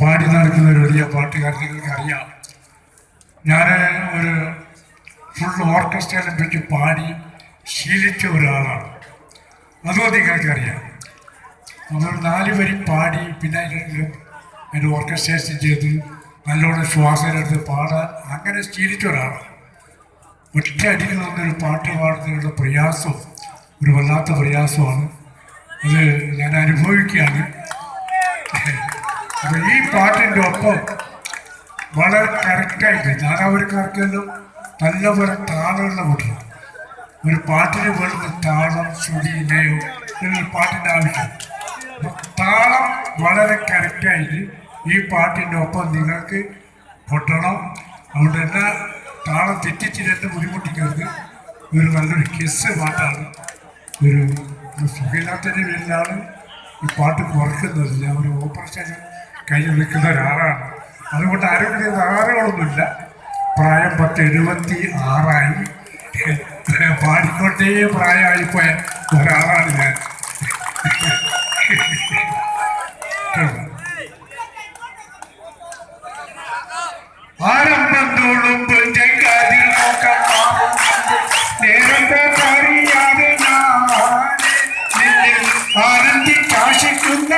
പാടി നടക്കുന്ന ഒരു വലിയ പാട്ടുകാരൻ നിങ്ങൾക്ക് അറിയാം. ഞാൻ ഒരു ഫുൾ ഓർക്കസ്ട്രയെ പറ്റി പാടി ശീലിച്ച ഒരാളാണ്. അതും നിങ്ങൾക്കറിയാം. നമ്മൾ നാല് വരി പാടി പിന്നെ അതിലെങ്കിലും അതിന്റെ ഓർക്കസ്ട്രേഷൻ ചെയ്ത് നല്ലോണം ശ്വാസം എടുത്ത് പാടാൻ അങ്ങനെ ശീലിച്ച ഒരാളാണ്. ഒറ്റ അടിയിൽ നിന്നൊരു പാട്ട് പാടുന്നതിനുള്ള പ്രയാസം ഒരു വല്ലാത്ത പ്രയാസമാണ് അത് ഞാൻ അനുഭവിക്കുകയാണ്. ഈ പാട്ടിന്റെ ഒപ്പം വളരെ കറക്റ്റായിട്ട് ഞാനവർക്കാർക്കെല്ലാം നല്ലപോലെ താളമുള്ള കൂട്ടണം ഒരു പാട്ടിന് വേണ്ടുന്ന താളം ശ്രുതി ലയം എന്നൊരു പാട്ടിന്റെ ആവശ്യം. താളം വളരെ കറക്റ്റായിട്ട് ഈ പാട്ടിന്റെ ഒപ്പം നിങ്ങൾക്ക് കൊട്ടണം അതുകൊണ്ട് എല്ലാ താളം തെറ്റിച്ച് തന്നെ ബുദ്ധിമുട്ടിക്കരുത്. ഒരു നല്ലൊരു കിസ് പാട്ടാണ്. ഒരു സുഖമില്ലാത്തതിന്റെ പേരിലാണ് ഈ പാട്ട് കുറക്കുന്നത് ഞാൻ ഒരു ഓപ്പറേഷൻ കയ്യിൽ നിൽക്കുന്ന ഒരാളാണ് അതുകൊണ്ട് ആരും ആറുകളൊന്നുമില്ല പ്രായം പത്ത് എഴുപത്തി ആറായി പാടിക്കൊണ്ടേ പ്രായമായിപ്പോയ ഒരാളാണ് ഞാൻ ആരംഭം തോളുമ്പോൾ ചങ്കാതി നോക്കാൻ ആനന്ദി കാശിക്കുന്ന